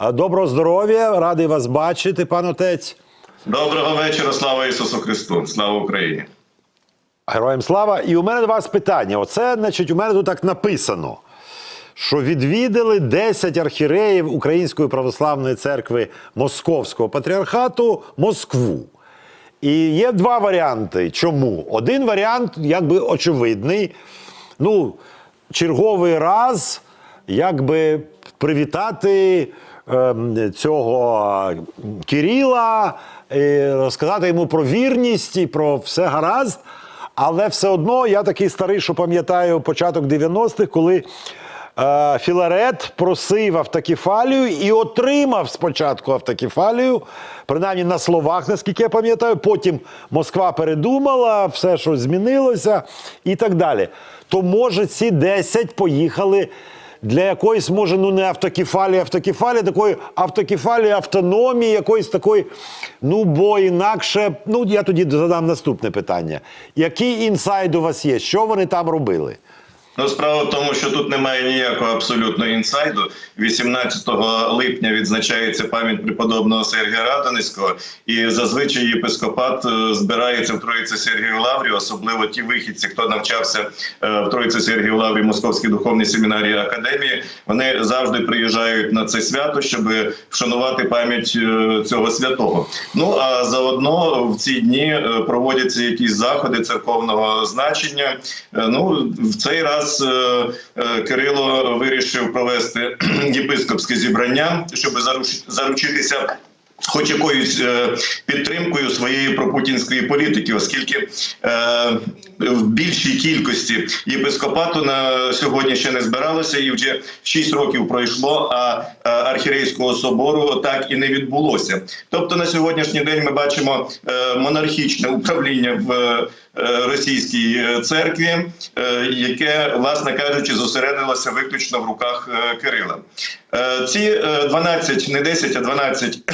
Доброго здоров'я, радий вас бачити, пан отець. Доброго вечора, слава Ісусу Христу, слава Україні. Героям слава. І у мене до вас питання. Оце, значить, у мене тут так написано, що відвідали 10 архіреїв Української православної церкви Московського патріархату Москву. І є два варіанти. Чому? Один варіант, якби очевидний. Ну, черговий раз, якби привітати цього Кирила, і розказати йому про вірність і про все гаразд. Але все одно я такий старий, що пам'ятаю початок 90-х, коли е, Філарет просив автокефалію і отримав спочатку автокефалію, принаймні на словах, наскільки я пам'ятаю. Потім Москва передумала, все що змінилося і так далі. То може ці 10 поїхали для якоїсь, може, ну не автокефалії, автокефалії, такої автокефалії, автономії, якоїсь такої. Ну, бо інакше, ну я тоді задам наступне питання. Який інсайд у вас є? Що вони там робили? Ну, справа в тому, що тут немає ніякого абсолютно інсайду. 18 липня відзначається пам'ять преподобного Сергія Радоницького, і зазвичай єпископат е, збирається в Троїці Сергію Лаврі, особливо ті вихідці, хто навчався е, в Троїці Сергію Лаврі Московській духовній семінарії академії. Вони завжди приїжджають на це свято, щоб вшанувати пам'ять е, цього святого. Ну а заодно в ці дні проводяться якісь заходи церковного значення. Ну в цей раз е, е, Кирило вирішив провести єпископське зібрання, щоб заруч- заручитися. Хоч якоюсь е, підтримкою своєї пропутінської політики, оскільки в більшій кількості єпископату на сьогодні ще не збиралося, і вже 6 років пройшло, а архірейського собору так і не відбулося. Тобто на сьогоднішній день ми бачимо монархічне управління в російській е, церкві, е, яке, власне кажучи, зосередилося виключно в руках е, Кирила. Е, Ці е, 12, не 10, а 12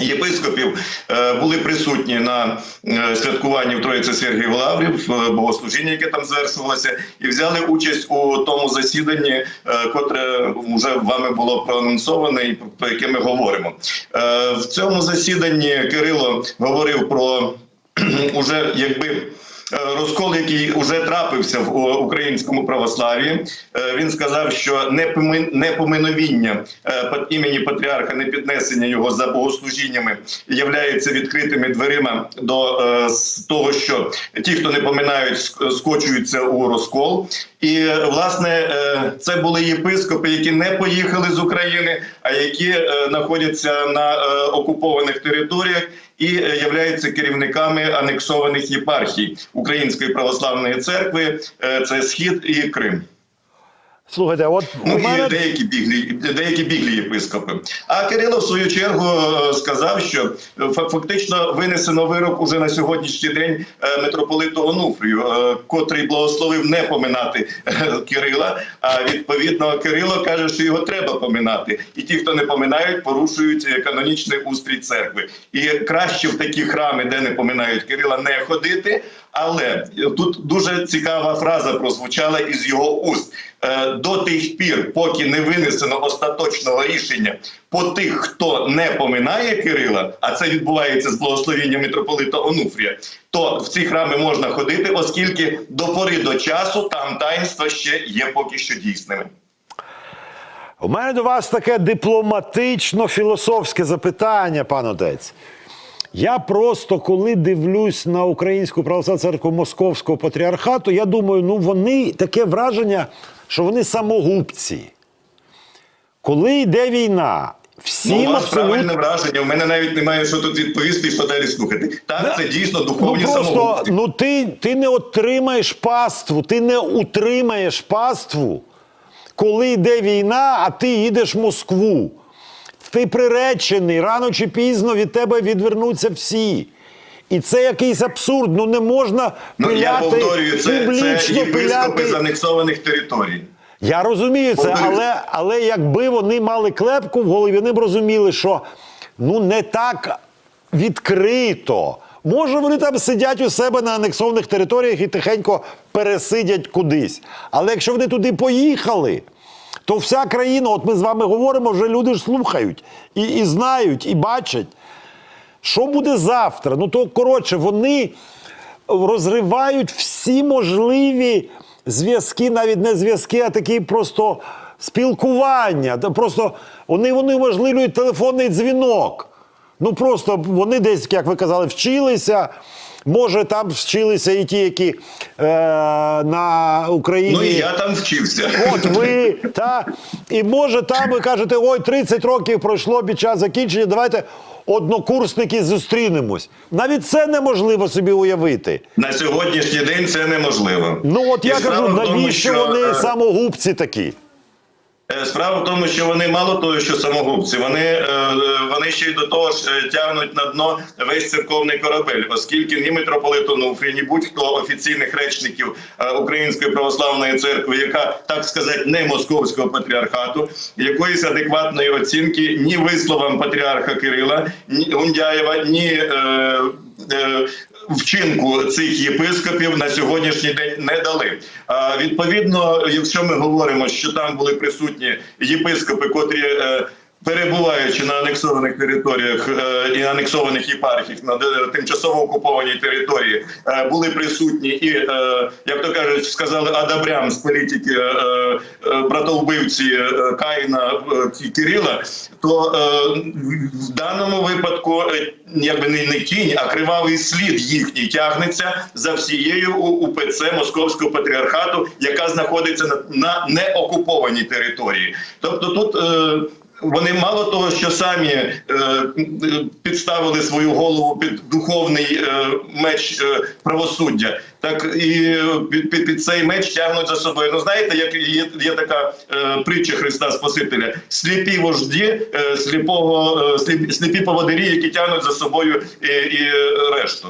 Єпископів е, були присутні на е, святкуванні в Троїці Сергії Лаврів, е, богослужіння, яке там звершувалося, і взяли участь у тому засіданні, е, котре вже вами було проанонсоване і про- яке ми говоримо. Е, В цьому засіданні Кирило говорив про уже якби. е, Розкол, який вже трапився в українському православ'ї, Е, він сказав, що непоми- непоминовіння е, імені патріарха, непіднесення його за богослужіннями являється відкритими дверима до е, того, що ті, хто не поминають, скочуються у розкол. І е, власне е, це були єпископи, які не поїхали з України, а які е, знаходяться на е, окупованих територіях і е, являються керівниками анексованих єпархій Української православної церкви. Е, Це схід і Крим. Слухайте, от Ну у мене деякі біглі, деякі біглі єпископи. А Кирило в свою чергу е, сказав, що е, фактично винесено вирок уже на сьогоднішній день е, митрополиту Онуфрію, котрий благословив не поминати Кирила. А відповідно Кирило каже, що його треба поминати, і ті, хто не поминають, порушують канонічний устрій церкви. І краще в такі храми, де не поминають Кирила, не ходити. Але тут дуже цікава фраза прозвучала із його уст. Е, До тих пір, поки не винесено остаточного рішення по тих, хто не поминає Кирила, а це відбувається з благословіння митрополита Онуфрія, то в ці храми можна ходити, оскільки до пори до часу там таїнства ще є поки що дійсними. У мене до вас таке дипломатично-філософське запитання, пан отець. Я просто коли дивлюсь на Українську православну церкву Московського патріархату, я думаю, ну вони таке враження, що вони самогубці. Коли йде війна, всім ну, абсолютно. правильне враження. У мене навіть немає що тут відповісти і що далі слухати. Так, це дійсно духовні ну, просто, самогубці. ну ти, ти не отримаєш паству, ти не утримаєш паству, коли йде війна, а ти їдеш в Москву. Ти приречений, рано чи пізно від тебе відвернуться всі. І це якийсь абсурд. Ну не можна Ну, я повторюю, це, це публічно єпископи пиляти. з анексованих територій. Я розумію це, Повторюю. але, але якби вони мали клепку в голові, вони б розуміли, що ну не так відкрито. Може, вони там сидять у себе на анексованих територіях і тихенько пересидять кудись. Але якщо вони туди поїхали, то вся країна, от ми з вами говоримо, вже люди ж слухають і, і знають, і бачать. Що буде завтра? Ну то коротше, вони розривають всі можливі зв'язки, навіть не зв'язки, а такі просто спілкування. Просто вони, вони важливують телефонний дзвінок. Ну просто вони десь, як ви казали, вчилися. Може, там вчилися і ті, які е, на Україні. Ну і я там вчився. От ви, та, і може там ви кажете, ой, 30 років пройшло під час закінчення, давайте однокурсники зустрінемось. Навіть це неможливо собі уявити. На сьогоднішній день це неможливо. Ну от І я кажу, в тому, навіщо що, вони е, самогубці такі? Е, Справа в тому, що вони мало того, що самогубці, вони, е, вони ще й до того ж е, тягнуть на дно весь церковний корабель, оскільки ні митрополит Онуфрій, ні будь-хто офіційних речників е, Української православної церкви, яка так сказати не московського патріархату, якоїсь адекватної оцінки ні висловам патріарха Кирила, ні Гундяєва, ні. Е, е, Вчинку цих єпископів на сьогоднішній день не дали. Відповідно, якщо ми говоримо, що там були присутні єпископи, котрі е, перебуваючи на анексованих територіях е, і анексованих єпархіях на тимчасово окупованій території, е, були присутні і, е, як то кажуть, сказали адабрям з політики е, е, братовбивці е, Каїна е, Кирила, то е, в даному випадку е, якби не, тінь, а кривавий слід їхній тягнеться за всією УПЦ Московського патріархату, яка знаходиться на, на неокупованій території. Тобто тут. Е, вони мало того, що самі е, е, підставили свою голову під духовний е, меч е, правосуддя, так і е, під, під, під цей меч тягнуть за собою. Ну знаєте, як є, є така е, притча Христа Спасителя: сліпі вожді, е, сліпого, е, сліп, сліпі поводирі, які тягнуть за собою і, і решту.